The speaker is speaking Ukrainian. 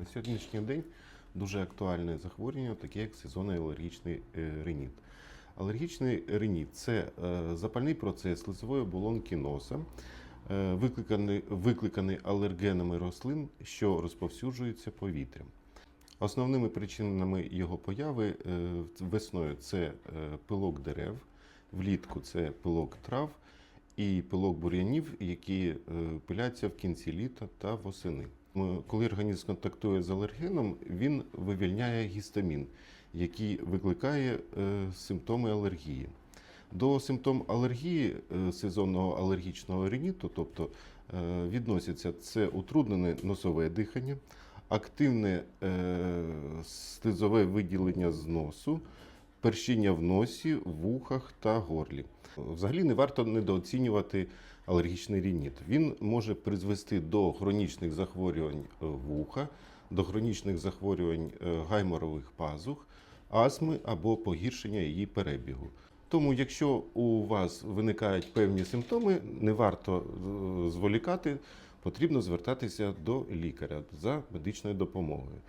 На сьогоднішній день дуже актуальне захворювання, таке як сезонний алергічний е, риніт. Алергічний риніт це е, запальний процес лицевої оболонки носа, е, викликаний, викликаний алергенами рослин, що розповсюджуються повітрям. Основними причинами його появи весною це пилок дерев, влітку це пилок трав і пилок бур'янів, які пиляться в кінці літа та восени. Коли організм контактує з алергеном, він вивільняє гістамін, який викликає е, симптоми алергії. До симптом алергії е, сезонного алергічного риніту, тобто е, відносяться це утруднене носове дихання, активне е, слизове виділення з носу, першіння в носі, вухах та горлі. Взагалі не варто недооцінювати алергічний рініт. Він може призвести до хронічних захворювань е, вуха, до хронічних захворювань е, гайморових пазух, астми або погіршення її перебігу. Тому, якщо у вас виникають певні симптоми, не варто е, зволікати, потрібно звертатися до лікаря за медичною допомогою.